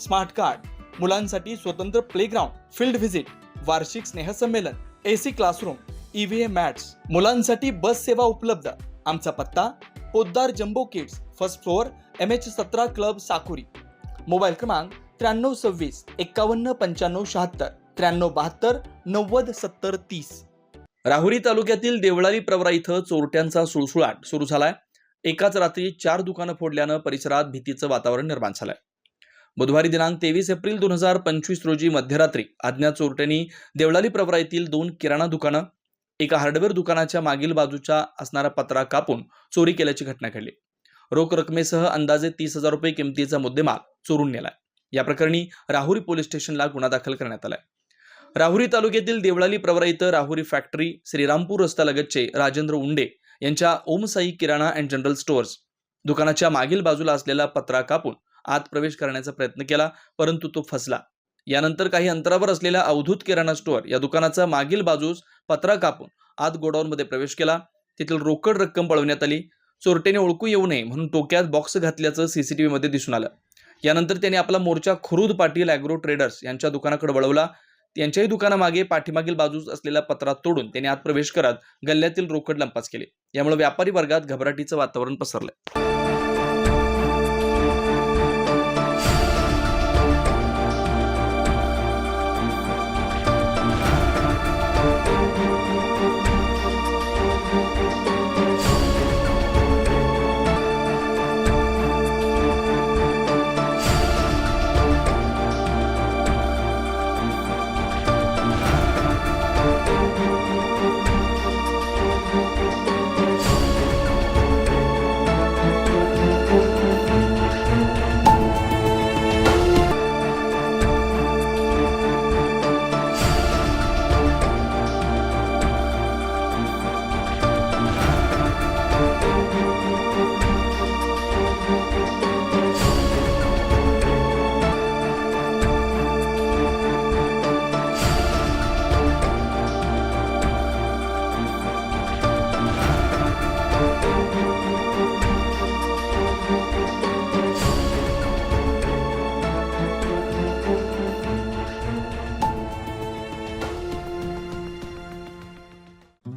Smart card मुलांसाठी स्वतंत्र playground field visit वार्षिक स्नेहसंमेलन A C classroom EVM mats मुलांसाठी बस सेवा उपलब्ध. आमचा पत्ता Poddar Jumbo Kids first floor M H सतरा क्लब साकुरी. मोबाईल क्रमांक त्र्याण्णव सव्वीस एक्कावन्न पंच्याण्णव शहात्तर त्र्याण्णव बहात्तर नव्वद सत्तर तीस. राहुरी तालुक्यातील देवळाली प्रवरा इथं चोरट्यांचा सुळसुळाट सुरू झालाय. एकाच रात्री चार दुकानं फोडल्यानं परिसरात भीतीचं वातावरण निर्माण झालंय. बुधवारी दिनांक तेवीस एप्रिल दोन हजार पंचवीस रोजी मध्यरात्री अज्ञात चोरट्यांनी देवळाली प्रवरा येथील दोन किराणा दुकानं एका हार्डवेअर दुकानाच्या मागील बाजूच्या असणारा पत्रा कापून चोरी केल्याची घटना घडली. रोख रकमेसह अंदाजे तीस हजार रुपये किमतीचा मुद्देमाल चोरून नेलाय. या प्रकरणी राहुरी पोलीस स्टेशनला गुन्हा दाखल करण्यात आलाय. राहुरी तालुक्यातील देवळाली प्रवरा इथं राहुरी फॅक्टरी श्रीरामपूर रस्त्यालगतचे राजेंद्र उंडे यांच्या Om Sai Kirana and general stores दुकानाच्या मागील बाजूला असलेला पत्रा कापून आत प्रवेश करण्याचा प्रयत्न केला परंतु तो फसला. यानंतर काही अंतरावर असलेल्या अवधूत किराणा स्टोअर या दुकानाचा मागील बाजूस पत्रा कापून आत गोडाऊनमध्ये प्रवेश केला. तेथील रोकड रक्कम पळवण्यात आली. चोरटेने ओळखू येऊ नये म्हणून टोक्यात बॉक्स घातल्याचं सीसीटीव्ही मध्ये दिसून आलं. यानंतर त्यांनी आपला मोर्चा खुरुद पाटील अॅग्रो ट्रेडर्स यांच्या दुकानाकडे वळवला. त्यांच्याही दुकानामागे पाठीमागील बाजूस असलेला पत्रा तोडून त्यांनी आत प्रवेश करत गल्ल्यातील रोकड लंपास केले. यामुळे व्यापारी वर्गात घबराटीचं वातावरण पसरलं.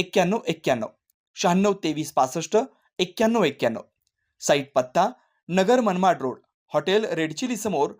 एक्क्याण्णव एक्क्याण्णव. शहाण्णव तेवीस पासष्ट एक्क्याण्णव एक्क्याण्णव. साईट पत्ता Nagar Manmad road hotel red chilli समोर